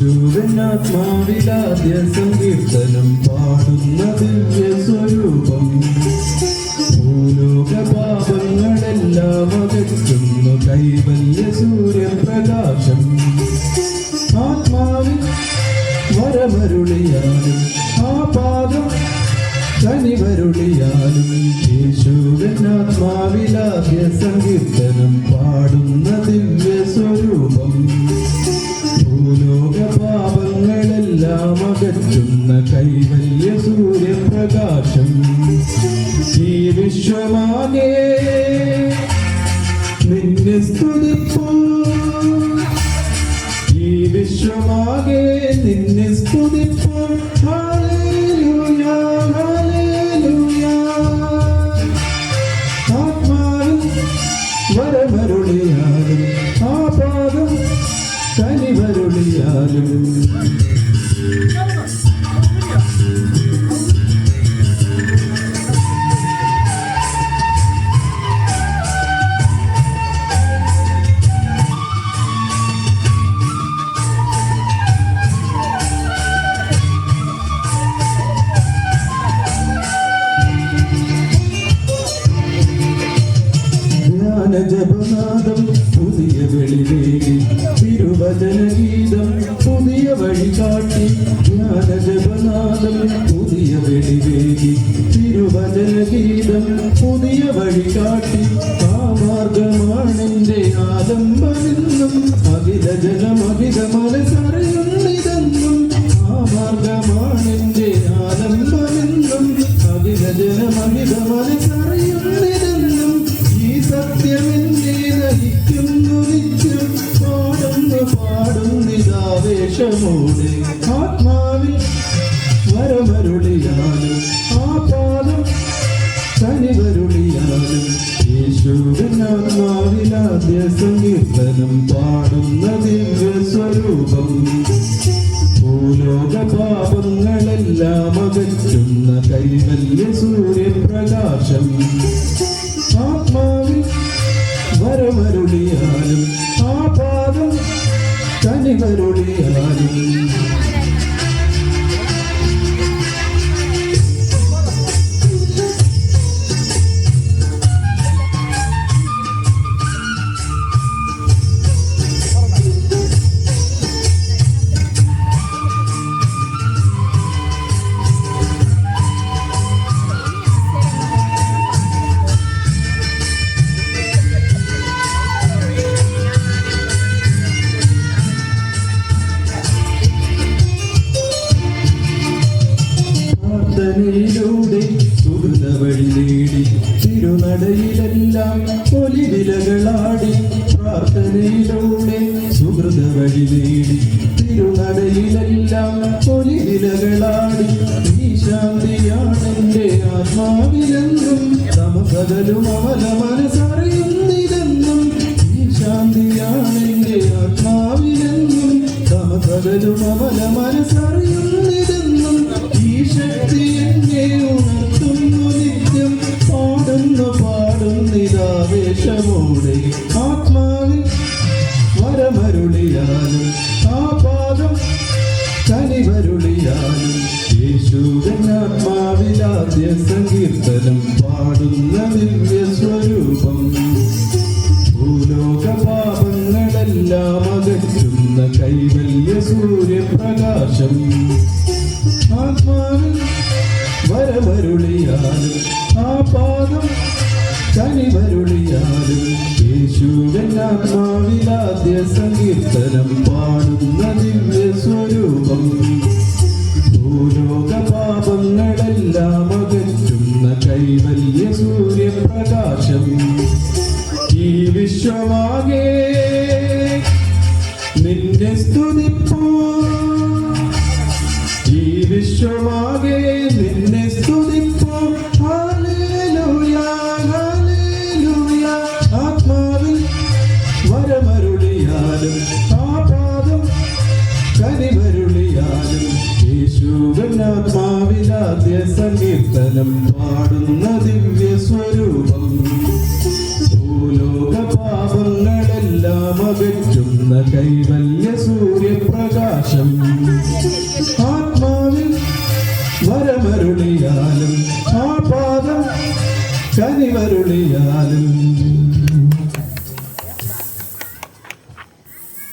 പാടുന്നതിവ്യ സങ്കീർത്തനം പാടുന്ന ദിവ്യ സ്വരൂപം ഭൂലോക പാപങ്ങളെല്ലാം അകറ്റുന്നു കൈവല്യ സൂര്യപ്രകാശം ആത്മാവിൽ വരമരുളിയാലും ആ പാദം കനിവരുളിയാലും അകറ്റുന്ന കൈവല്യ സൂര്യപ്രകാശം. ഈ വിശ്വമാകെ നിന്നെ ഈ വിശ്വമാകെ നിന്നെ വരമരുളിയാലും ആ പാദം കനിവരുളിയാലും ജപനാദം പുതിയ വെളിവേലി. തിരുവചന ഗീതം പുതിയ വഴി കാട്ടി ധ്യാന ജപനാദം പുതിയ വെളിവേലി. തിരുവചന ഗീതം പുതിയ വഴി കാട്ടി ആ മാർഗമാണെന്റെ ആലംബമെന്നും അഖില ജനം അഖില മനസ്സറിയുന്നിതെന്നും ആ മാർഗമാണെന്റെ ആലംബമെന്നും അഖില ജനം അഖില പാടുന്നിതാവേശമോടെ ആത്മാവിൽ വരമരുളിയാലും ആ പാദം കനിവരുളിയാലും യേശുവിൻ ആത്മാവിലാദ്യ സങ്കീർത്തനം പാടുന്ന ദിവ്യ സ്വരൂപം ഭൂലോക പാപങ്ങളെല്ലാം അകറ്റുന്ന കൈവല്യ സൂര്യപ്രകാശം. ആത്മാവിൽ വരമരുളിയാലും കനിവരുളിയാലും പ്രാർത്ഥനയിലൂടെ സുഹൃത വഴി നേടി. തിരുനടയിലെല്ലാം ഒലിവിലകളാടി പ്രാർത്ഥനയിലൂടെ സുഹൃത വഴി നേടി. തിരുനടയിലെല്ലാം ഒലിവിലകളാടി. ഈ ശാന്തിയാണെന്റെ ആത്മാവിലെന്നും സമകലും അവല മനസ്സറിയുന്നില്ലെന്നും ഈ ശാന്തിയാണെന്റെ ആത്മാവിലെന്നും സമകലും അവല മനസ്സറിയുന്നില്ലെന്നും ആത്മാവിലാദ്യ സങ്കീർത്തനം പാടുന്ന ദിവ്യ സ്വരൂപം. ഭൂലോക പാപങ്ങളെല്ലാം അകറ്റുന്ന കൈവല്യ സൂര്യപ്രകാശം. ആത്മാവിൽ വരമരുളിയാലും ആ പാദം കനിവരുളിയാലും യേശുവിൻ ആത്മാവിലാദ്യ സങ്കീർത്തനം പാടുന്ന വിശ്വമാകെ. നിന്റെ സ്തുതിപ്പൂ. ഈ വിശ്വമാകെ നിന്നെ സ്തുതിപ്പൂ. ആത്മാവിൽ വരമരുളിയാലും ആ പാദം കനിവരുളിയാലും യേശുവൻ ആത്മാവിലാദ്യ സങ്കീർത്തനം പാടുന്ന ദിവ്യ സ്വരൂപം മരുളിയാലും ആ പാദം കനിവരുളിയാലും